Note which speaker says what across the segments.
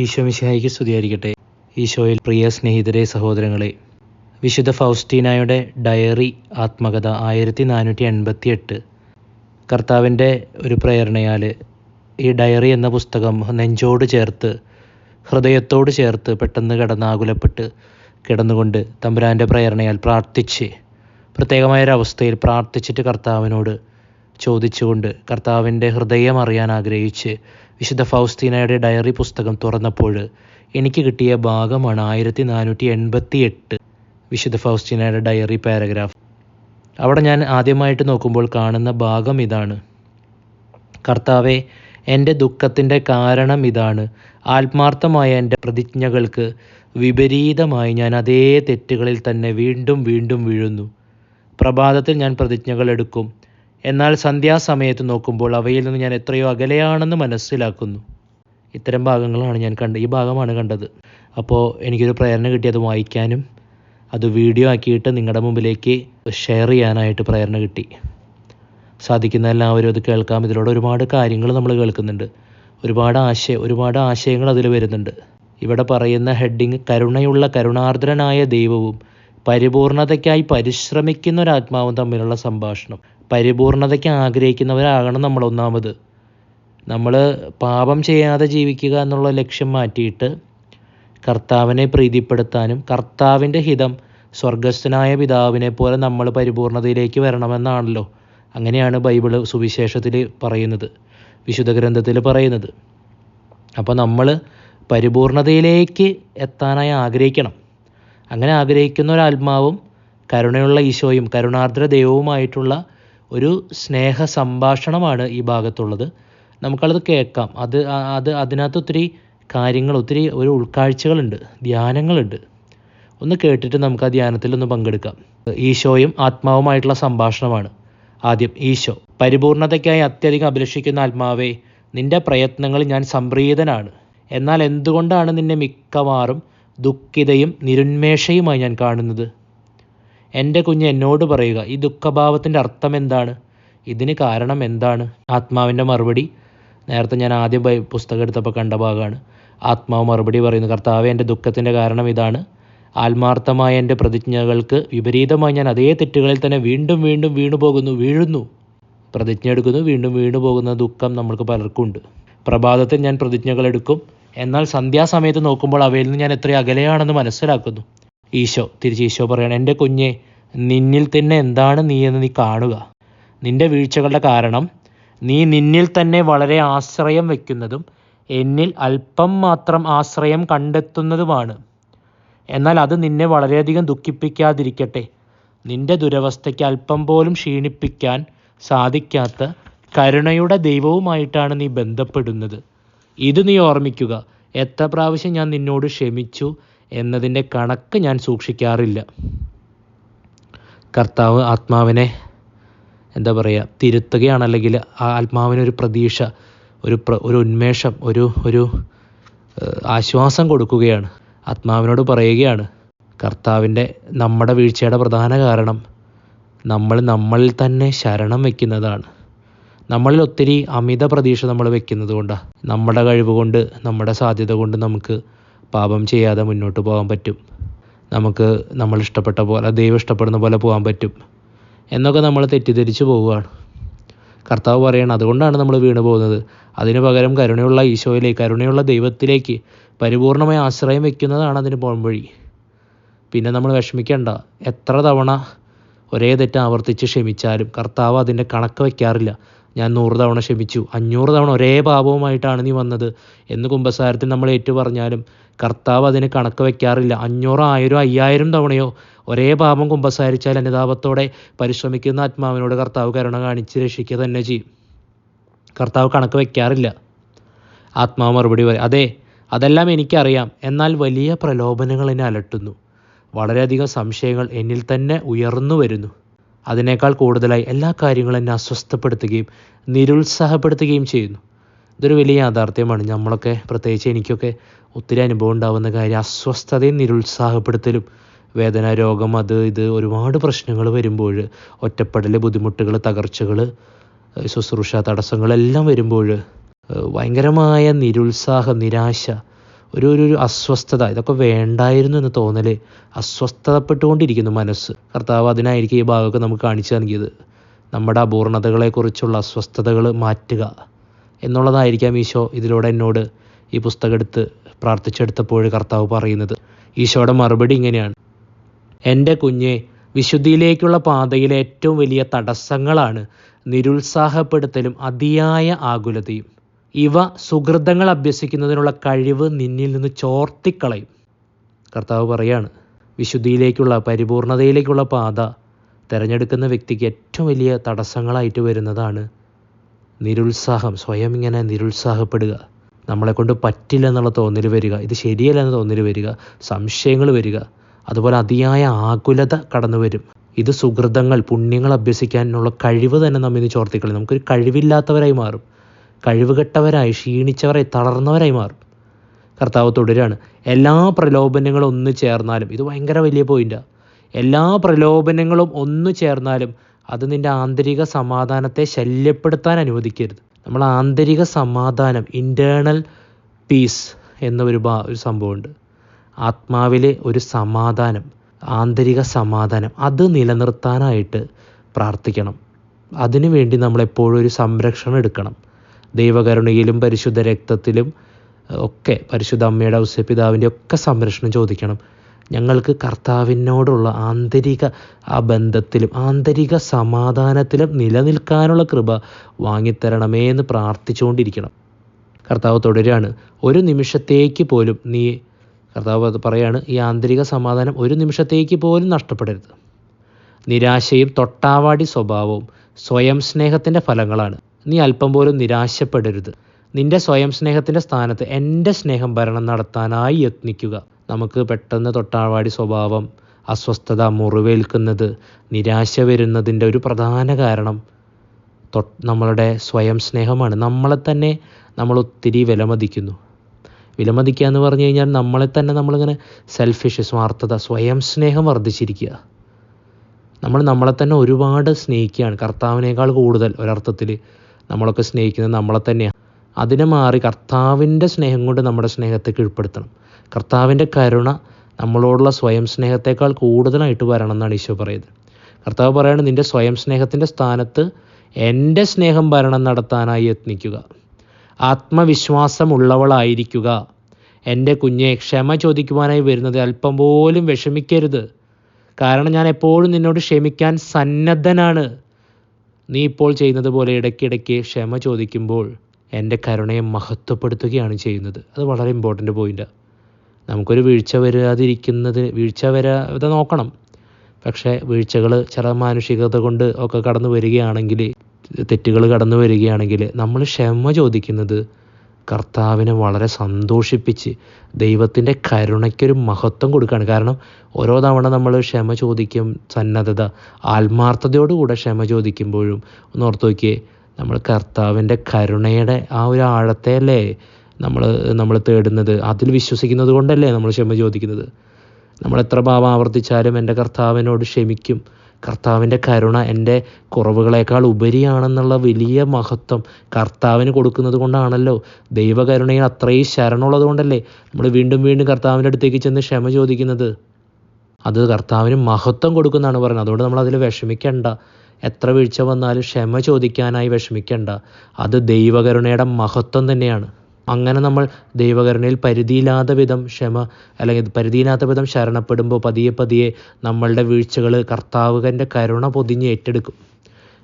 Speaker 1: ഈശോ മിശിഹായിക്ക് സ്തുതിയായിരിക്കട്ടെ. ഈശോയിൽ പ്രിയ സ്നേഹിതരെ സഹോദരങ്ങളെ വിശുദ്ധ ഫൗസ്റ്റീനായുടെ ഡയറി ആത്മകഥ ആയിരത്തി നാനൂറ്റി എൺപത്തി എട്ട് കർത്താവിന്റെ ഒരു പ്രേരണയാൽ ഈ ഡയറി എന്ന പുസ്തകം നെഞ്ചോട് ചേർത്ത് ഹൃദയത്തോട് ചേർത്ത് പെട്ടെന്ന് കിടന്നാകുലപ്പെട്ട് കിടന്നുകൊണ്ട് തമ്പുരാന്റെ പ്രേരണയാൽ പ്രാർത്ഥിച്ച് പ്രത്യേകമായൊരവസ്ഥയിൽ പ്രാർത്ഥിച്ചിട്ട് കർത്താവിനോട് ചോദിച്ചുകൊണ്ട് കർത്താവിന്റെ ഹൃദയം അറിയാൻ ആഗ്രഹിച്ച് വിശുദ്ധ ഫൗസ്തീനയുടെ ഡയറി പുസ്തകം തുറന്നപ്പോൾ എനിക്ക് കിട്ടിയ ഭാഗമാണ് ആയിരത്തി നാനൂറ്റി എൺപത്തി എട്ട് വിശുദ്ധ ഫൗസ്തീനയുടെ ഡയറി പാരഗ്രാഫ്. അവിടെ ഞാൻ ആദ്യമായിട്ട് നോക്കുമ്പോൾ കാണുന്ന ഭാഗം ഇതാണ്. കർത്താവെ എന്റെ ദുഃഖത്തിന്റെ കാരണം ഇതാണ്. ആത്മാർത്ഥമായ എന്റെ പ്രതിജ്ഞകൾക്ക് വിപരീതമായി ഞാൻ അതേ തെറ്റുകളിൽ തന്നെ വീണ്ടും വീണ്ടും വീഴുന്നു. പ്രഭാതത്തിൽ ഞാൻ പ്രതിജ്ഞകൾ എടുക്കും. എന്നാൽ സന്ധ്യാസമയത്ത് നോക്കുമ്പോൾ അവയിൽ നിന്ന് ഞാൻ എത്രയോ അകലെയാണെന്ന് മനസ്സിലാക്കുന്നു. ഇത്തരം ഭാഗങ്ങളാണ് ഞാൻ കണ്ട ഈ ഭാഗമാണ് കണ്ടത്. അപ്പോൾ എനിക്കൊരു പ്രേരണ കിട്ടി അത് വായിക്കാനും. അത് വീഡിയോ ആക്കിയിട്ട് നിങ്ങളുടെ മുമ്പിലേക്ക് ഷെയർ ചെയ്യാനായിട്ട് പ്രേരണ കിട്ടി. സാധിക്കുന്ന എല്ലാവരും അത് കേൾക്കാം. ഇതിലൂടെ ഒരുപാട് കാര്യങ്ങൾ നമ്മൾ കേൾക്കുന്നുണ്ട്. ഒരുപാട് ആശയ ഒരുപാട് ആശയങ്ങൾ അതിൽ വരുന്നുണ്ട്. ഇവിടെ പറയുന്ന ഹെഡിങ് കരുണയുള്ള കരുണാർദ്രനായ ദൈവവും പരിപൂർണതയ്ക്കായി പരിശ്രമിക്കുന്ന ഒരു ആത്മാവും തമ്മിലുള്ള സംഭാഷണം. പരിപൂർണതയ്ക്ക് ആഗ്രഹിക്കുന്നവരാകണം നമ്മൾ ഒന്നാമത്. നമ്മൾ പാപം ചെയ്യാതെ ജീവിക്കുക എന്നുള്ള ലക്ഷ്യം മാറ്റിയിട്ട് കർത്താവിനെ പ്രീതിപ്പെടുത്താനും കർത്താവിന്റെ ഹിതം സ്വർഗസ്ഥനായ പിതാവിനെ പോലെ നമ്മൾ പരിപൂർണതയിലേക്ക് വരണമെന്നാണല്ലോ അങ്ങനെയാണ് ബൈബിൾ സുവിശേഷത്തിൽ പറയുന്നത് വിശുദ്ധ ഗ്രന്ഥത്തിൽ പറയുന്നത്. അപ്പോൾ നമ്മൾ പരിപൂർണതയിലേക്ക് എത്താനായി ആഗ്രഹിക്കണം. അങ്ങനെ ആഗ്രഹിക്കുന്ന ഒരാത്മാവും കരുണയുള്ള ഈശോയും കരുണാർദ്ര ദൈവവുമായിട്ടുള്ള ഒരു സ്നേഹ സംഭാഷണമാണ് ഈ ഭാഗത്തുള്ളത്. നമുക്കത് കേൾക്കാം. അത് അത് അതിനകത്ത് ഒത്തിരി കാര്യങ്ങൾ ഒത്തിരി ഒരു ഉൾക്കാഴ്ചകളുണ്ട് ധ്യാനങ്ങളുണ്ട്. ഒന്ന് കേട്ടിട്ട് നമുക്ക് ആ ധ്യാനത്തിൽ ഒന്ന് പങ്കെടുക്കാം. ഈശോയും ആത്മാവുമായിട്ടുള്ള സംഭാഷണമാണ്. ആദ്യം ഈശോ പരിപൂർണതയ്ക്കായി അത്യധികം അഭിലഷിക്കുന്ന ആത്മാവേ നിന്റെ പ്രയത്നങ്ങളിൽ ഞാൻ സംപ്രീതനാണ്. എന്നാൽ എന്തുകൊണ്ടാണ് നിന്നെ മിക്കവാറും ദുഃഖിതയും നിരുന്മേഷയുമായി ഞാൻ കാണുന്നത്? എന്റെ കുഞ്ഞ് എന്നോട് പറയുക ഈ ദുഃഖഭാവത്തിന്റെ അർത്ഥം എന്താണ്? ഇതിന് കാരണം എന്താണ്? ആത്മാവിന്റെ മറുപടി നേരത്തെ ഞാൻ ആദ്യം പുസ്തകം എടുത്തപ്പോൾ കണ്ട ഭാഗമാണ്. ആത്മാവ് മറുപടി പറയുന്നു കർത്താവ് എന്റെ ദുഃഖത്തിന്റെ കാരണം ഇതാണ്. ആത്മാർത്ഥമായ എന്റെ പ്രതിജ്ഞകൾക്ക് വിപരീതമായി ഞാൻ അതേ തെറ്റുകളിൽ തന്നെ വീണ്ടും വീണ്ടും വീണു പോകുന്നു വീഴുന്നു. പ്രതിജ്ഞ എടുക്കുന്നു വീണ്ടും വീണു പോകുന്ന ദുഃഖം നമ്മൾക്ക് പലർക്കും ഉണ്ട്. പ്രഭാതത്തിൽ ഞാൻ പ്രതിജ്ഞകൾ എടുക്കും. എന്നാൽ സന്ധ്യാസമയത്ത് നോക്കുമ്പോൾ അവയിൽ നിന്ന് ഞാൻ എത്ര അകലെയാണെന്ന് മനസ്സിലാക്കുന്നു. ഈശോ തിരിച്ച് ഈശോ പറയണം എന്റെ കുഞ്ഞെ നിന്നിൽ തന്നെ എന്താണ് നീ എന്ന് നീ കാണുക. നിന്റെ വീഴ്ചകളുടെ കാരണം നീ നിന്നിൽ തന്നെ വളരെ ആശ്രയം വയ്ക്കുന്നതും എന്നിൽ അല്പം മാത്രം ആശ്രയം കണ്ടെത്തുന്നതുമാണ്. എന്നാൽ അത് നിന്നെ വളരെയധികം ദുഃഖിപ്പിക്കാതിരിക്കട്ടെ. നിന്റെ ദുരവസ്ഥയ്ക്ക് അല്പം പോലും ക്ഷീണിപ്പിക്കാൻ സാധിക്കാത്ത കരുണയുടെ ദൈവവുമായിട്ടാണ് നീ ബന്ധപ്പെടുന്നത്. ഇത് നീ ഓർമ്മിക്കുക. എത്ര പ്രാവശ്യം ഞാൻ നിന്നോട് ക്ഷമിച്ചു എന്നതിന്റെ കണക്ക് ഞാൻ സൂക്ഷിക്കാറില്ല. കർത്താവ് ആത്മാവിനെ എന്താ പറയുക തിരുത്തുകയാണ്. അല്ലെങ്കിൽ ആ ആത്മാവിനൊരു പ്രതീക്ഷ ഒരു പ്ര ഒരു ഉന്മേഷം ഒരു ഒരു ആശ്വാസം കൊടുക്കുകയാണ്. ആത്മാവിനോട് പറയുകയാണ് കർത്താവിന്റെ നമ്മുടെ വീഴ്ചയുടെ പ്രധാന കാരണം നമ്മൾ നമ്മളിൽ തന്നെ ശരണം വയ്ക്കുന്നതാണ്. നമ്മളിൽ ഒത്തിരി അമിത പ്രതീക്ഷ നമ്മൾ വെക്കുന്നത് കൊണ്ടാണ് നമ്മുടെ കഴിവ് കൊണ്ട് നമ്മുടെ സാധ്യത കൊണ്ട് നമുക്ക് പാപം ചെയ്യാതെ മുന്നോട്ട് പോകാൻ പറ്റും. നമുക്ക് നമ്മൾ ഇഷ്ടപ്പെട്ട പോലെ ദൈവം ഇഷ്ടപ്പെടുന്ന പോലെ പോകാൻ പറ്റും. എന്നൊക്കെ നമ്മൾ തെറ്റിദ്ധരിച്ചു പോവുകയാണ്. കർത്താവ് പറയണം അതുകൊണ്ടാണ് നമ്മൾ വീണു പോകുന്നത്. അതിനു പകരം കരുണയുള്ള ഈശോയിലേക്ക് കരുണയുള്ള ദൈവത്തിലേക്ക് പരിപൂർണമായ ആശ്രയം വെക്കുന്നതാണ് അതിന് പോംവഴി പിന്നെ നമ്മൾ വിഷമിക്കേണ്ട. എത്ര തവണ ഒരേ തെറ്റ് ആവർത്തിച്ച് ക്ഷമിച്ചാലും കർത്താവ് അതിന്റെ കണക്ക് വയ്ക്കാറില്ല. ഞാൻ നൂറ് തവണ ക്ഷമിച്ചു. അഞ്ഞൂറ് തവണ ഒരേ പാപവുമായിട്ടാണ് നീ വന്നത് എന്ന് കുമ്പസാരത്തിൽ നമ്മൾ ഏറ്റു പറഞ്ഞാലും കർത്താവ് അതിന് കണക്ക് വയ്ക്കാറില്ല അഞ്ഞൂറോ ആയിരം അയ്യായിരം തവണയോ ഒരേ പാപം കുമ്പസാരിച്ചാൽ അനുതാപത്തോടെ പരിശ്രമിക്കുന്ന ആത്മാവിനോട് കർത്താവ് കരുണ കാണിച്ച് രക്ഷിക്കുക തന്നെ ചെയ്യും. കർത്താവ് കണക്ക് വയ്ക്കാറില്ല ആത്മാവ് മറുപടി പറയും അതെ അതെല്ലാം എനിക്കറിയാം. എന്നാൽ വലിയ പ്രലോഭനങ്ങൾ എന്നെ അലട്ടുന്നു. വളരെയധികം സംശയങ്ങൾ എന്നിൽ തന്നെ ഉയർന്നു വരുന്നു. അതിനേക്കാൾ കൂടുതലായി എല്ലാ കാര്യങ്ങളും എന്നെ അസ്വസ്ഥപ്പെടുത്തുകയും നിരുത്സാഹപ്പെടുത്തുകയും ചെയ്യുന്നു. ഇതൊരു വലിയ യാഥാർത്ഥ്യമാണ്. നമ്മളൊക്കെ പ്രത്യേകിച്ച് എനിക്കൊക്കെ ഒത്തിരി അനുഭവം ഉണ്ടാവുന്ന കാര്യം അസ്വസ്ഥതയും നിരുത്സാഹപ്പെടുത്തലും വേദന രോഗം അത് ഇത് ഒരുപാട് പ്രശ്നങ്ങൾ വരുമ്പോൾ ഒറ്റപ്പെടൽ ബുദ്ധിമുട്ടുകൾ തകർച്ചകൾ ശുശ്രൂഷ തടസ്സങ്ങളെല്ലാം വരുമ്പോൾ ഭയങ്കരമായ നിരുത്സാഹം നിരാശ ഒരു ഒരു അസ്വസ്ഥത ഇതൊക്കെ വേണ്ടായിരുന്നു എന്ന് തോന്നൽ അസ്വസ്ഥതപ്പെട്ടുകൊണ്ടിരിക്കുന്നു മനസ്സ്. കർത്താവ് അതിനായിരിക്കും ഈ ഭാഗമൊക്കെ നമുക്ക് കാണിച്ചു നൽകിയത്. നമ്മുടെ അപൂർണതകളെക്കുറിച്ചുള്ള അസ്വസ്ഥതകൾ മാറ്റുക എന്നുള്ളതായിരിക്കാം ഈശോ ഇതിലൂടെ എന്നോട് ഈ പുസ്തകം എടുത്ത് പ്രാർത്ഥിച്ചെടുത്തപ്പോൾ കർത്താവ് പറയുന്നത് ഈശോയുടെ മറുപടി ഇങ്ങനെയാണ്. എന്റെ കുഞ്ഞെ വിശുദ്ധിയിലേക്കുള്ള പാതയിലെ ഏറ്റവും വലിയ തടസ്സങ്ങളാണ് നിരുത്സാഹപ്പെടുത്തലും അതിയായ ആകുലതയും. ഇവ സുഹൃതങ്ങൾ അഭ്യസിക്കുന്നതിനുള്ള കഴിവ് നിന്നിൽ നിന്ന് ചോർത്തിക്കളയും. കർത്താവ് പറയാണ് വിശുദ്ധിയിലേക്കുള്ള പരിപൂർണതയിലേക്കുള്ള പാത തിരഞ്ഞെടുക്കുന്ന വ്യക്തിക്ക് ഏറ്റവും വലിയ തടസ്സങ്ങളായിട്ട് വരുന്നതാണ് നിരുത്സാഹം. സ്വയം ഇങ്ങനെ നിരുത്സാഹപ്പെടുക. നമ്മളെ കൊണ്ട് പറ്റില്ല എന്നുള്ള തോന്നൽ വരിക ഇത് ശരിയല്ല എന്ന തോന്നൽ വരിക സംശയങ്ങൾ വരിക അതുപോലെ അതിയായ ആകുലത കടന്നു വരും. ഇത് സുഹൃതങ്ങൾ പുണ്യങ്ങൾ അഭ്യസിക്കാനുള്ള കഴിവ് തന്നെ നമ്മിൽ നിന്ന് ചോർത്തിക്കളി നമുക്കൊരു കഴിവില്ലാത്തവരായി മാറും. കഴിവുകെട്ടവരായി ക്ഷീണിച്ചവരായി തളർന്നവരായി മാറും. കർത്താവ് തുടരാണ് എല്ലാ പ്രലോഭനങ്ങളും ഒന്ന് ചേർന്നാലും ഇത് ഭയങ്കര വലിയ പോയിന്റാണ് എല്ലാ പ്രലോഭനങ്ങളും ഒന്ന് ചേർന്നാലും അത് നിന്റെ ആന്തരിക സമാധാനത്തെ ശല്യപ്പെടുത്താൻ അനുവദിക്കരുത്. നമ്മൾ ആന്തരിക സമാധാനം ഇന്റേർണൽ പീസ് എന്ന ഒരു ഭാ ഒരു സംഭവമുണ്ട്. ആത്മാവിലെ ഒരു സമാധാനം ആന്തരിക സമാധാനം അത് നിലനിർത്താനായിട്ട് പ്രാർത്ഥിക്കണം. അതിനു വേണ്ടി നമ്മൾ എപ്പോഴും ഒരു സംരക്ഷണം എടുക്കണം. ദൈവകരുണയിലും പരിശുദ്ധ രക്തത്തിലും ഒക്കെ പരിശുദ്ധ അമ്മയുടെ ഔസ്യപിതാവിന്റെ ഒക്കെ സംരക്ഷണം ചോദിക്കണം. ഞങ്ങൾക്ക് കർത്താവിനോടുള്ള ആന്തരിക ആ ബന്ധത്തിലും ആന്തരിക സമാധാനത്തിലും നിലനിൽക്കാനുള്ള കൃപ വാങ്ങിത്തരണമേ എന്ന് പ്രാർത്ഥിച്ചുകൊണ്ടിരിക്കണം. കർത്താവ് തുടരുകയാണ്. ഒരു നിമിഷത്തേക്ക് പോലും നീ കർത്താവ് പറയാണ് ഈ ആന്തരിക സമാധാനം ഒരു നിമിഷത്തേക്ക് പോലും നഷ്ടപ്പെടരുത്. നിരാശയും തൊട്ടാവാടി സ്വഭാവവും സ്വയം സ്നേഹത്തിന്റെ ഫലങ്ങളാണ്. നീ അല്പം പോലും നിരാശപ്പെടരുത്. നിന്റെ സ്വയം സ്നേഹത്തിന്റെ സ്ഥാനത്ത് എന്റെ സ്നേഹം ഭരണം നടത്താനായി യത്നിക്കുക. നമുക്ക് പെട്ടെന്ന് തൊട്ടാവാടി സ്വഭാവം അസ്വസ്ഥത മുറിവേൽക്കുന്നത് നിരാശ വരുന്നതിന്റെ ഒരു പ്രധാന കാരണം തൊ നമ്മളുടെ സ്വയം സ്നേഹമാണ്. നമ്മളെ തന്നെ നമ്മൾ ഒത്തിരി വിലമതിക്കുന്നു. വിലമതിക്കുക എന്ന് പറഞ്ഞു കഴിഞ്ഞാൽ നമ്മളെ തന്നെ നമ്മളിങ്ങനെ സെൽഫിഷ് സ്വാർത്ഥത സ്വയം സ്നേഹം വർദ്ധിച്ചിരിക്കുക. നമ്മൾ നമ്മളെ തന്നെ ഒരുപാട് സ്നേഹിക്കുകയാണ്. കർത്താവിനേക്കാൾ കൂടുതൽ ഒരർത്ഥത്തിൽ നമ്മളൊക്കെ സ്നേഹിക്കുന്നത് നമ്മളെ തന്നെയാണ്. അതിനെ മാറി കർത്താവിന്റെ സ്നേഹം കൊണ്ട് നമ്മുടെ സ്നേഹത്തെ കീഴ്പ്പെടുത്തണം. കർത്താവിന്റെ കരുണ നമ്മളോടുള്ള സ്വയം സ്നേഹത്തെക്കാൾ കൂടുതലായിട്ട് വരണം എന്നാണ് ഈശോ പറയുന്നത്. കർത്താവ് പറയുന്നത് നിന്റെ സ്വയം സ്നേഹത്തിന്റെ സ്ഥാനത്ത് എന്റെ സ്നേഹം ഭരണം നടത്താനായി യത്നിക്കുക. ആത്മവിശ്വാസമുള്ളവളായിരിക്കുക. എന്റെ കുഞ്ഞെ ക്ഷമ ചോദിക്കുവാനായി വരുന്നത് അല്പം പോലും വിഷമിക്കരുത്. കാരണം ഞാൻ എപ്പോഴും നിന്നോട് ക്ഷമിക്കാൻ സന്നദ്ധനാണ്. നീ ഇപ്പോൾ ചെയ്യുന്നത് പോലെ ഇടയ്ക്കിടയ്ക്ക് ക്ഷമ ചോദിക്കുമ്പോൾ എന്റെ കരുണയെ മഹത്വപ്പെടുത്തുകയാണ് ചെയ്യുന്നത്. അത് വളരെ ഇമ്പോർട്ടന്റ് പോയിന്റാണ് നമുക്കൊരു വീഴ്ച വരാതിരിക്കുന്നത് വീഴ്ച വരാതെ നോക്കണം. പക്ഷേ വീഴ്ചകൾ ചില മാനുഷികത കൊണ്ട് ഒക്കെ കടന്നു വരികയാണെങ്കിൽ തെറ്റുകൾ കടന്നു വരികയാണെങ്കിൽ നമ്മൾ ക്ഷമ ചോദിക്കുന്നത് കർത്താവിനെ വളരെ സന്തോഷിപ്പിച്ച് ദൈവത്തിന്റെ കരുണയ്ക്കൊരു മഹത്വം കൊടുക്കുകയാണ്. കാരണം ഓരോ തവണ നമ്മൾ ക്ഷമ ചോദിക്കും സന്നദ്ധത ആത്മാർത്ഥതയോടുകൂടെ ക്ഷമ ചോദിക്കുമ്പോഴും ഒന്ന് ഓർത്ത് നോക്കിയേ നമ്മൾ കർത്താവിന്റെ കരുണയുടെ ആ ഒരു ആഴത്തെയല്ലേ നമ്മൾ നമ്മൾ തേടുന്നത്. അതിൽ വിശ്വസിക്കുന്നത് കൊണ്ടല്ലേ നമ്മൾ ക്ഷമ ചോദിക്കുന്നത്. നമ്മൾ എത്ര പാപം ആവർത്തിച്ചാലും എന്റെ കർത്താവിനോട് ക്ഷമിക്കും. കർത്താവിന്റെ കരുണ എന്റെ കുറവുകളേക്കാൾ ഉപരിയാണെന്നുള്ള വലിയ മഹത്വം കർത്താവിന് കൊടുക്കുന്നത് കൊണ്ടാണല്ലോ. ദൈവകരുണയിൽ അത്രയും ശരണമുള്ളത് കൊണ്ടല്ലേ നമ്മൾ വീണ്ടും വീണ്ടും കർത്താവിന്റെ അടുത്തേക്ക് ചെന്ന് ക്ഷമ ചോദിക്കുന്നത്. അത് കർത്താവിന് മഹത്വം കൊടുക്കുന്നതാണ് പറയുന്നത്. അതുകൊണ്ട് നമ്മൾ അതിൽ വിഷമിക്കേണ്ട. എത്ര വീഴ്ച വന്നാലും ക്ഷമ ചോദിക്കാനായി വിഷമിക്കേണ്ട. അത് ദൈവകരുണയുടെ മഹത്വം തന്നെയാണ്. അങ്ങനെ നമ്മൾ ദൈവകരുണയിൽ പരിധിയില്ലാത്ത വിധം ക്ഷമ അല്ലെങ്കിൽ പരിധിയില്ലാത്ത വിധം ശരണപ്പെടുമ്പോൾ പതിയെ പതിയെ നമ്മളുടെ വീഴ്ചകൾ കർത്താവിന്റെ കരുണ പൊതിഞ്ഞ് ഏറ്റെടുക്കും.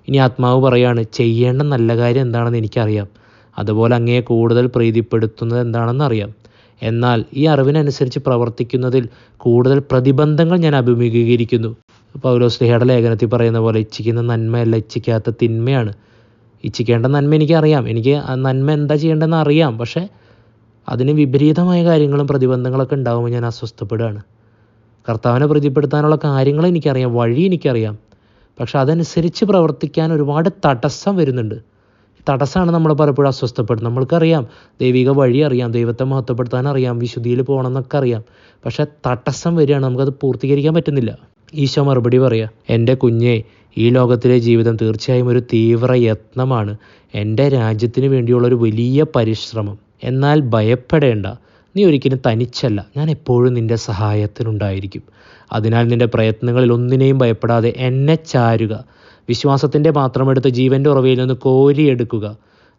Speaker 1: ഇനി ആത്മാവ് പറയാണ് ചെയ്യേണ്ട നല്ല കാര്യം എന്താണെന്ന് എനിക്കറിയാം. അതുപോലെ അങ്ങയെ കൂടുതൽ പ്രീതിപ്പെടുത്തുന്നത് എന്താണെന്ന് അറിയാം. എന്നാൽ ഈ അറിവിനനുസരിച്ച് പ്രവർത്തിക്കുന്നതിൽ കൂടുതൽ പ്രതിബന്ധങ്ങൾ ഞാൻ അഭിമുഖീകരിക്കുന്നു. പൗലോസ്ലിഹയുടെ ലേഖനത്തിൽ പറയുന്ന പോലെ ഇച്ഛിക്കുന്ന നന്മയല്ല ഇച്ഛിക്കാത്ത തിന്മയാണ്. ഇച്ഛിക്കേണ്ട നന്മ എനിക്കറിയാം. എനിക്ക് നന്മ എന്താ ചെയ്യേണ്ടതെന്ന് അറിയാം. പക്ഷേ അതിന് വിപരീതമായ കാര്യങ്ങളും പ്രതിബന്ധങ്ങളൊക്കെ ഉണ്ടാകുമ്പോൾ ഞാൻ അസ്വസ്ഥപ്പെടുകയാണ്. കർത്താവിനെ പ്രീതിപ്പെടുത്താനുള്ള കാര്യങ്ങൾ എനിക്കറിയാം. വഴി എനിക്കറിയാം. പക്ഷെ അതനുസരിച്ച് പ്രവർത്തിക്കാൻ ഒരുപാട് തടസ്സം വരുന്നുണ്ട്. തടസ്സമാണ് നമ്മൾ പലപ്പോഴും അസ്വസ്ഥപ്പെടുന്നത്. നമ്മൾക്കറിയാം ദൈവിക വഴി അറിയാം ദൈവത്തെ മഹത്വപ്പെടുത്താൻ അറിയാം വിശുദ്ധിയിൽ പോകണം എന്നൊക്കെ അറിയാം. പക്ഷേ തടസ്സം വരികയാണ് നമുക്കത് പൂർത്തീകരിക്കാൻ പറ്റുന്നില്ല. ഈശോ മറുപടി പറയാ എന്റെ കുഞ്ഞെ ഈ ലോകത്തിലെ ജീവിതം തീർച്ചയായും ഒരു തീവ്ര യത്നമാണ്. എന്റെ രാജ്യത്തിന് വേണ്ടിയുള്ള ഒരു വലിയ പരിശ്രമം. എന്നാൽ ഭയപ്പെടേണ്ട. നീ ഒരിക്കലും തനിച്ചല്ല. ഞാൻ എപ്പോഴും നിന്റെ സഹായത്തിനുണ്ടായിരിക്കും. അതിനാൽ നിന്റെ പ്രയത്നങ്ങളിൽ ഒന്നിനെയും ഭയപ്പെടാതെ എന്നെ ചാരുക. വിശ്വാസത്തിന്റെ പാത്രമെടുത്ത് ജീവന്റെ ഉറവയിൽ നിന്ന് കോരിയെടുക്കുക.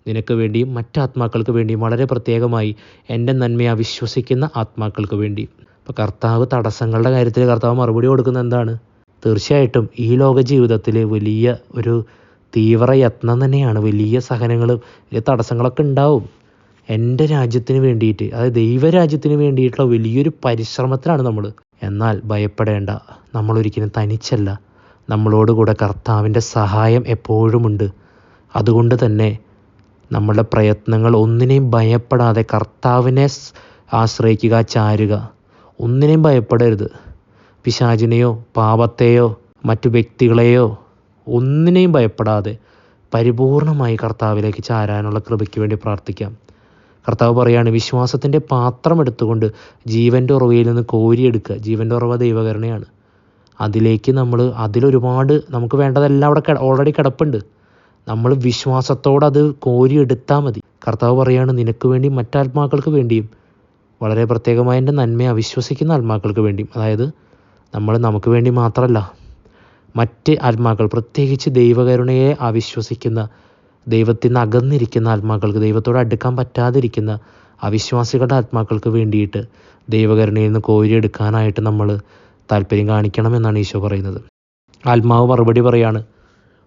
Speaker 1: നിനക്ക് വേണ്ടിയും മറ്റാത്മാക്കൾക്ക് വേണ്ടിയും വളരെ പ്രത്യേകമായി എന്റെ നന്മയെ അവിശ്വസിക്കുന്ന ആത്മാക്കൾക്ക് വേണ്ടി. അപ്പോൾ കർത്താവ് തടസ്സങ്ങളുടെ കാര്യത്തിൽ കർത്താവ് മറുപടി കൊടുക്കുന്ന എന്താണ്? തീർച്ചയായിട്ടും ഈ ലോക ജീവിതത്തിൽ വലിയ ഒരു തീവ്ര യത്നം തന്നെയാണ്. വലിയ സഹനങ്ങളും വലിയ തടസ്സങ്ങളൊക്കെ ഉണ്ടാവും. എന്റെ രാജ്യത്തിന് വേണ്ടിയിട്ട് അതായത് ദൈവരാജ്യത്തിന് വേണ്ടിയിട്ടുള്ള വലിയൊരു പരിശ്രമത്തിലാണ് നമ്മൾ എന്നാൽ ഭയപ്പെടേണ്ട. നമ്മളൊരിക്കലും തനിച്ചല്ല. നമ്മളോട് കൂടെ കർത്താവിന്റെ സഹായം എപ്പോഴുമുണ്ട്. അതുകൊണ്ട് തന്നെ നമ്മളുടെ പ്രയത്നങ്ങൾ ഒന്നിനെയും ഭയപ്പെടാതെ കർത്താവിനെ ആശ്രയിക്കുക ചാരുക. ഒന്നിനെയും ഭയപ്പെടരുത്. പിശാചിനെയോ പാപത്തെയോ മറ്റു വ്യക്തികളെയോ ഒന്നിനെയും ഭയപ്പെടാതെ പരിപൂർണമായി കർത്താവിലേക്ക് ചാരാനുള്ള കൃപയ്ക്ക് വേണ്ടി പ്രാർത്ഥിക്കാം. കർത്താവ് പറയാണ് വിശ്വാസത്തിന്റെ പാത്രം എടുത്തുകൊണ്ട് ജീവന്റെ ഉറവയിൽ നിന്ന് കോരിയെടുക്കുക. ജീവന്റെ ഉറവ ദൈവകരുണയാണ്. അതിലേക്ക് നമ്മൾ അതിലൊരുപാട് നമുക്ക് വേണ്ടതെല്ലാം അവിടെ ഓൾറെഡി കിടപ്പുണ്ട്. നമ്മൾ വിശ്വാസത്തോടെ അത് കോരിയെടുത്താൽ മതി. കർത്താവ് പറയാണ് നിനക്ക് വേണ്ടി മറ്റാത്മാക്കൾക്ക് വേണ്ടിയും വളരെ പ്രത്യേകമായ എന്റെ നന്മയെ അവിശ്വസിക്കുന്ന ആത്മാക്കൾക്ക് വേണ്ടിയും. അതായത് നമ്മൾ നമുക്ക് വേണ്ടി മാത്രമല്ല മറ്റ് ആത്മാക്കൾ പ്രത്യേകിച്ച് ദൈവകരുണയെ അവിശ്വസിക്കുന്ന ദൈവത്തിൽ നിന്ന് അകന്നിരിക്കുന്ന ആത്മാക്കൾക്ക് ദൈവത്തോട് അടുക്കാൻ പറ്റാതിരിക്കുന്ന അവിശ്വാസികളുടെ ആത്മാക്കൾക്ക് വേണ്ടിയിട്ട് ദൈവകരുണയിൽ നിന്ന് കോരിയെടുക്കാനായിട്ട് നമ്മൾ താല്പര്യം കാണിക്കണമെന്നാണ് ഈശോ പറയുന്നത്. ആത്മാവ് മറുപടി പറയാണ്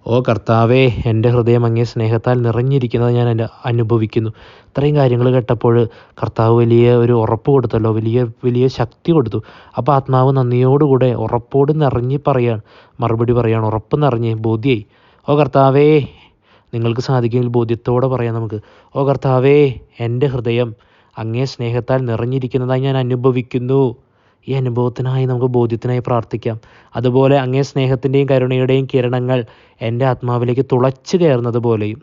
Speaker 1: ഓ കർത്താവേ എന്റെ ഹൃദയം അങ്ങേ സ്നേഹത്താൽ നിറഞ്ഞിരിക്കുന്നത് ഞാൻ എന്റെ അനുഭവിക്കുന്നു. ഇത്രയും കാര്യങ്ങൾ കേട്ടപ്പോൾ കർത്താവ് വലിയ ഒരു ഉറപ്പ് കൊടുത്തല്ലോ വലിയ വലിയ ശക്തി കൊടുത്തു. അപ്പോൾ ആത്മാവ് നന്ദിയോടുകൂടെ ഉറപ്പോട് നിറഞ്ഞ് പറയാൻ മറുപടി പറയാൻ ഉറപ്പ് നിറഞ്ഞ് ബോധ്യായി. ഓ കർത്താവേ നിങ്ങൾക്ക് സാധിക്കുമെങ്കിൽ ബോധ്യത്തോടെ പറയാം നമുക്ക് ഓ കർത്താവേ എന്റെ ഹൃദയം അങ്ങേ സ്നേഹത്താൽ നിറഞ്ഞിരിക്കുന്നതായി ഞാൻ അനുഭവിക്കുന്നു. ഈ അനുഭവത്തിനായി നമുക്ക് ബോധ്യത്തിനായി പ്രാർത്ഥിക്കാം. അതുപോലെ അങ്ങേ സ്നേഹത്തിന്റെയും കരുണയുടെയും കിരണങ്ങൾ എന്റെ ആത്മാവിലേക്ക് തുളച്ചു കയറുന്നത് പോലെയും.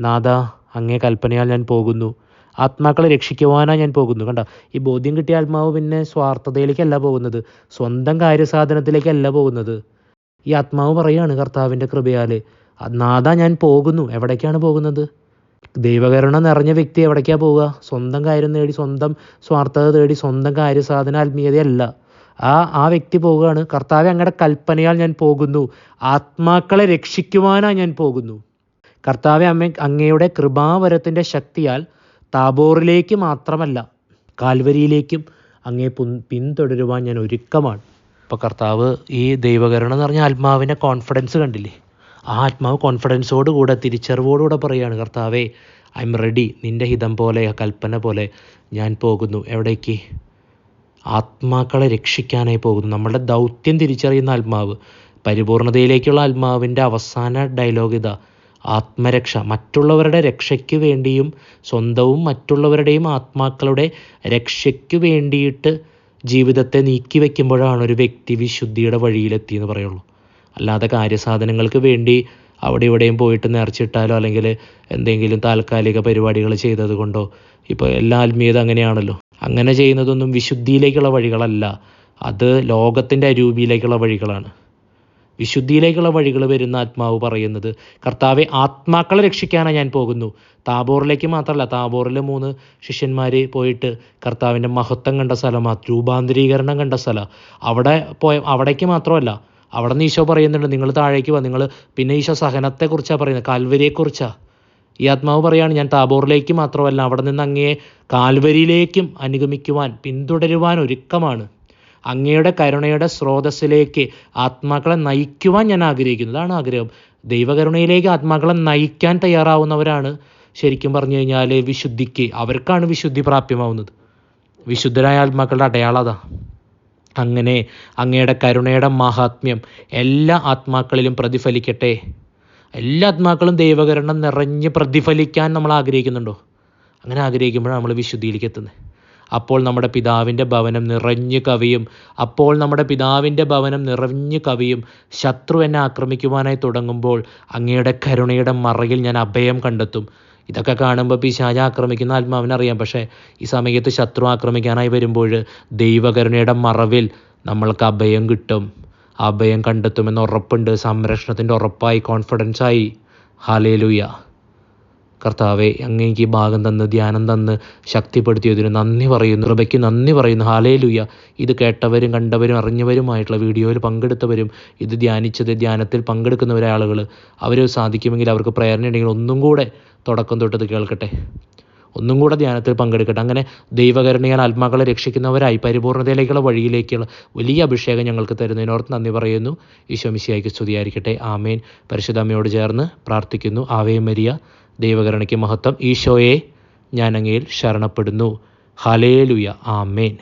Speaker 1: നാഥ അങ്ങേ കൽപ്പനയാൽ ഞാൻ പോകുന്നു. ആത്മാക്കളെ രക്ഷിക്കുവാനാണ് ഞാൻ പോകുന്നു. കണ്ട? ഈ ബോധ്യം കിട്ടിയ ആത്മാവ് പിന്നെ സ്വാർത്ഥതയിലേക്കല്ല പോകുന്നത്. സ്വന്തം കാര്യസാധനത്തിലേക്കല്ല പോകുന്നത്. ഈ ആത്മാവ് പറയാണ് കർത്താവിന്റെ കൃപയാൽ നാഥ ഞാൻ പോകുന്നു. എവിടേക്കാണ് പോകുന്നത്? ദൈവകരുണ നിറഞ്ഞ വ്യക്തി എവിടേക്കാണ് പോവുക? സ്വന്തം കാര്യം നേടി സ്വന്തം സ്വാർത്ഥത തേടി സ്വന്തം കാര്യ കാര്യസാധന ആത്മീയതയല്ല. ആ ആ വ്യക്തി പോവുകയാണ്. കർത്താവ് അങ്ങയുടെ കൽപ്പനയാൽ ഞാൻ പോകുന്നു. ആത്മാക്കളെ രക്ഷിക്കുവാനാണ് ഞാൻ പോകുന്നു. കർത്താവ് അമ്മ അങ്ങയുടെ കൃപാവരത്തിന്റെ ശക്തിയാൽ താബോറിലേക്ക് മാത്രമല്ല കാൽവരിയിലേക്കും അങ്ങേ പിന്തുടരുവാൻ ഞാൻ ഒരുക്കമാണ്. അപ്പോൾ കർത്താവ് ഈ ദൈവകരുണ പറഞ്ഞ ആത്മാവിന്റെ കോൺഫിഡൻസ് കണ്ടില്ലേ? ആ ആത്മാവ് കോൺഫിഡൻസോടുകൂടെ തിരിച്ചറിവോടുകൂടെ പറയുകയാണ് കർത്താവേ ഐ എം റെഡി നിന്റെ ഹിതം പോലെ കൽപ്പന പോലെ ഞാൻ പോകുന്നു. എവിടേക്ക്? ആത്മാക്കളെ രക്ഷിക്കാനായി പോകുന്നു. നമ്മളുടെ ദൗത്യം തിരിച്ചറിയുന്ന ആത്മാവ് പരിപൂർണതയിലേക്കുള്ള ആത്മാവിന്റെ അവസാന ഡയലോഗ് ഇതാ. ആത്മരക്ഷ മറ്റുള്ളവരുടെ രക്ഷയ്ക്ക് വേണ്ടിയും സ്വന്തവും മറ്റുള്ളവരുടെയും ആത്മാക്കളുടെ രക്ഷയ്ക്ക് വേണ്ടിയിട്ട് ജീവിതത്തെ നീക്കി വയ്ക്കുമ്പോഴാണ് ഒരു വ്യക്തി വിശുദ്ധിയുടെ വഴിയിലെത്തി എന്ന് പറയുള്ളൂ. അല്ലാതെ കാര്യസാധനങ്ങൾക്ക് വേണ്ടി അവിടെ ഇവിടെയും പോയിട്ട് നേർച്ചിട്ടാലോ അല്ലെങ്കിൽ എന്തെങ്കിലും താൽക്കാലിക പരിപാടികൾ ചെയ്തത് കൊണ്ടോ? ഇപ്പോൾ എല്ലാ ആത്മീയത അങ്ങനെയാണല്ലോ. അങ്ങനെ ചെയ്യുന്നതൊന്നും വിശുദ്ധിയിലേക്കുള്ള വഴികളല്ല. അത് ലോകത്തിന്റെ അരൂപിയിലേക്കുള്ള വഴികളാണ്. വിശുദ്ധിയിലേക്കുള്ള വഴികൾ വരുന്ന ആത്മാവ് പറയുന്നത് കർത്താവെ ആത്മാക്കളെ രക്ഷിക്കാനാണ് ഞാൻ പോകുന്നു. താബോറിലേക്ക് മാത്രമല്ല താബോറിൽ മൂന്ന് ശിഷ്യന്മാർ പോയിട്ട് കർത്താവിന്റെ മഹത്വം കണ്ട സ്ഥലമാണ് രൂപാന്തരീകരണം കണ്ട സ്ഥലം. അവിടെ പോയ അവിടേക്ക് മാത്രമല്ല അവിടെ നിന്ന് ഈശോ പറയുന്നുണ്ട് നിങ്ങൾ താഴേക്ക് വാ. നിങ്ങൾ പിന്നെ ഈശോ സഹനത്തെക്കുറിച്ചാണ് പറയുന്നത് കാൽവരിയെക്കുറിച്ചാണ് ഈ ആത്മാവ് പറയാണ് ഞാൻ താബോറിലേക്ക് മാത്രമല്ല അവിടെ നിന്ന് അങ്ങയെ കാൽവരിയിലേക്കും അനുഗമിക്കുവാൻ പിന്തുടരുവാൻ ഒരുക്കമാണ്. അങ്ങയുടെ കരുണയുടെ സ്രോതസ്സിലേക്ക് ആത്മാക്കളെ നയിക്കുവാൻ ഞാൻ ആഗ്രഹിക്കുന്നു. അതാണ് ആഗ്രഹം. ദൈവകരുണയിലേക്ക് ആത്മാക്കളെ നയിക്കാൻ തയ്യാറാവുന്നവരാണ് ശരിക്കും പറഞ്ഞു കഴിഞ്ഞാൽ വിശുദ്ധിക്ക്. അവർക്കാണ് വിശുദ്ധി പ്രാപ്യമാവുന്നത്. വിശുദ്ധരായ ആത്മാക്കളുടെ അടയാളം അതാ. അങ്ങനെ അങ്ങയുടെ കരുണയുടെ മഹാത്മ്യം എല്ലാ ആത്മാക്കളിലും പ്രതിഫലിക്കട്ടെ. എല്ലാ ആത്മാക്കളും ദൈവകരണം നിറഞ്ഞ് പ്രതിഫലിക്കാൻ നമ്മൾ ആഗ്രഹിക്കുന്നുണ്ടോ? അങ്ങനെ ആഗ്രഹിക്കുമ്പോഴാണ് നമ്മൾ വിശുദ്ധിയിലേക്ക് എത്തുന്നത്. അപ്പോൾ നമ്മുടെ പിതാവിന്റെ ഭവനം നിറഞ്ഞു കവിയും അപ്പോൾ നമ്മുടെ പിതാവിന്റെ ഭവനം നിറഞ്ഞു കവിയും ശത്രു എന്നെ ആക്രമിക്കുവാനായി തുടങ്ങുമ്പോൾ അങ്ങയുടെ കരുണയുടെ മറയിൽ ഞാൻ അഭയം കണ്ടെത്തും. ഇതൊക്കെ കാണുമ്പോൾ പിശാജ് ആക്രമിക്കുന്ന ആത്മാവിനറിയാം പക്ഷേ ഈ സമയത്ത് ശത്രു ആക്രമിക്കാനായി വരുമ്പോൾ ദൈവകരുണയുടെ മറവിൽ നമ്മൾക്ക് അഭയം കിട്ടും. അഭയം കണ്ടെത്തുമെന്ന് ഉറപ്പുണ്ട്. സംരക്ഷണത്തിന്റെ ഉറപ്പായി കോൺഫിഡൻസായി ഹാലേലുയ കർത്താവെ അങ്ങേക്ക് ഭാഗം തന്ന് ധ്യാനം തന്ന് ശക്തിപ്പെടുത്തിയതിന് നന്ദി പറയുന്നു കൃപയ്ക്ക് നന്ദി പറയുന്നു. ഹാലേലുയ്യ ഇത് കേട്ടവരും കണ്ടവരും അറിഞ്ഞവരുമായിട്ടുള്ള വീഡിയോയിൽ പങ്കെടുത്തവരും ഇത് ധ്യാനിച്ചത് ധ്യാനത്തിൽ പങ്കെടുക്കുന്നവരെ ആളുകൾ അവർ സാധിക്കുമെങ്കിൽ അവർക്ക് പ്രേരണ ഉണ്ടെങ്കിൽ ഒന്നും കൂടെ തുടക്കം തൊട്ടത് കേൾക്കട്ടെ. ഒന്നും കൂടെ ധ്യാനത്തിൽ പങ്കെടുക്കട്ടെ. അങ്ങനെ ദൈവകരുണയാൽ ആത്മാക്കളെ രക്ഷിക്കുന്നവരായി പരിപൂർണതയിലേക്കുള്ള വഴിയിലേക്കുള്ള വലിയ അഭിഷേകം ഞങ്ങൾക്ക് തരുന്നതിനോർത്ത് നന്ദി പറയുന്നു. ഈശോ മിശിയായിക്ക് സ്തുതിയായിരിക്കട്ടെ. ആമേൻ. പരിശുദ്ധമ്മയോട് ചേർന്ന് പ്രാർത്ഥിക്കുന്നു. Ave Maria. ദൈവകരുണയ്ക്ക് മഹത്വം. ഈശോയെ ഞാൻ അങ്ങയിൽ ശരണപ്പെടുന്നു. Hallelujah amen.